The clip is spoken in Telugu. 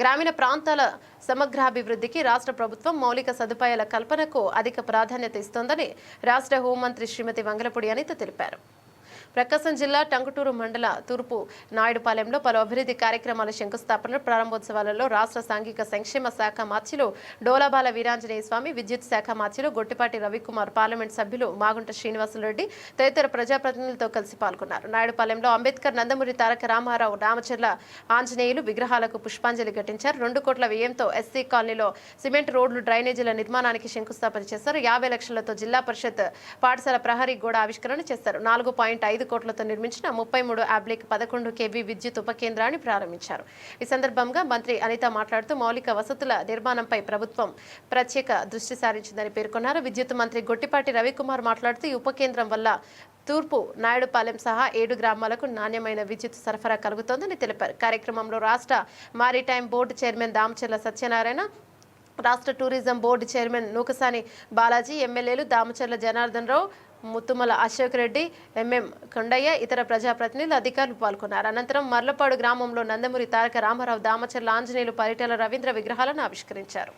గ్రామీణ ప్రాంతాల సమగ్రాభివృద్ధికి రాష్ట్ర ప్రభుత్వం మౌలిక సదుపాయాల కల్పనకు అధిక ప్రాధాన్యత ఇస్తోందని రాష్ట్ర హోంమంత్రి శ్రీమతి వంగలపూడి అనిత తెలిపారు. ప్రకాశం జిల్లా టంగుటూరు మండల తూర్పు నాయుడుపాలెంలో పలు అభివృద్ధి కార్యక్రమాల శంకుస్థాపనలు ప్రారంభోత్సవాలలో రాష్ట్ర సాంఘిక సంక్షేమ శాఖ మార్చిలు డోలాబాల వీరాంజనేయ స్వామి విద్యుత్ శాఖ మార్చిలు గొట్టిపాటి రవికుమార్ పార్లమెంట్ సభ్యులు మాగుంట శ్రీనివాసులరెడ్డి తదితర ప్రజాప్రతినిధులతో కలిసి పాల్గొన్నారు. నాయుడుపాలెంలో అంబేద్కర్ నందమూరి తారక రామారావు రామచర్ల ఆంజనేయులు విగ్రహాలకు పుష్పాంజలి ఘటించారు. రెండు కోట్ల వ్యయంతో ఎస్సీ కాలనీలో సిమెంట్ రోడ్లు డ్రైనేజీల నిర్మాణానికి శంకుస్థాపన చేశారు. యాభై లక్షలతో జిల్లా పరిషత్ పాఠశాల ప్రహరీ గోడ ఆవిష్కరణ చేశారు. నాలుగు పాయింట్ ఐదు కోట్లతో నిర్మించిన ముప్పై మూడు అబ్లిక్ పదకొండు కేవీ విద్యుత్ ఉప కేంద్రాన్ని ప్రారంభించారు. ఈ సందర్భంగా మంత్రి అనిత మాట్లాడుతూ మౌలిక వసతుల నిర్మాణంపై ప్రభుత్వం ప్రత్యేక దృష్టి సారించిందని పేర్కొన్నారు. విద్యుత్ మంత్రి గొట్టిపాటి రవికుమార్ మాట్లాడుతూ ఈ ఉప కేంద్రం వల్ల తూర్పు నాయుడుపాలెం సహా ఏడు గ్రామాలకు నాణ్యమైన విద్యుత్ సరఫరా కలుగుతోందని తెలిపారు. కార్యక్రమంలో రాష్ట్ర maritime board chairman Damacharla Satyanarayana రాష్ట్ర tourism board chairman Nukasani Balaji ఎమ్మెల్యేలు దామచర్ల జనార్దన్ రావు ముత్తుమల అశోక్ రెడ్డి ఎంఎం కొండయ్య ఇతర ప్రజాప్రతినిధులు అధికారులు పాల్గొన్నారు. అనంతరం మర్లపాడు గ్రామంలో నందమూరి తారక రామారావు దామచర్ల ఆంజనేయులు పరిటాల రవీంద్ర విగ్రహాలను ఆవిష్కరించారు.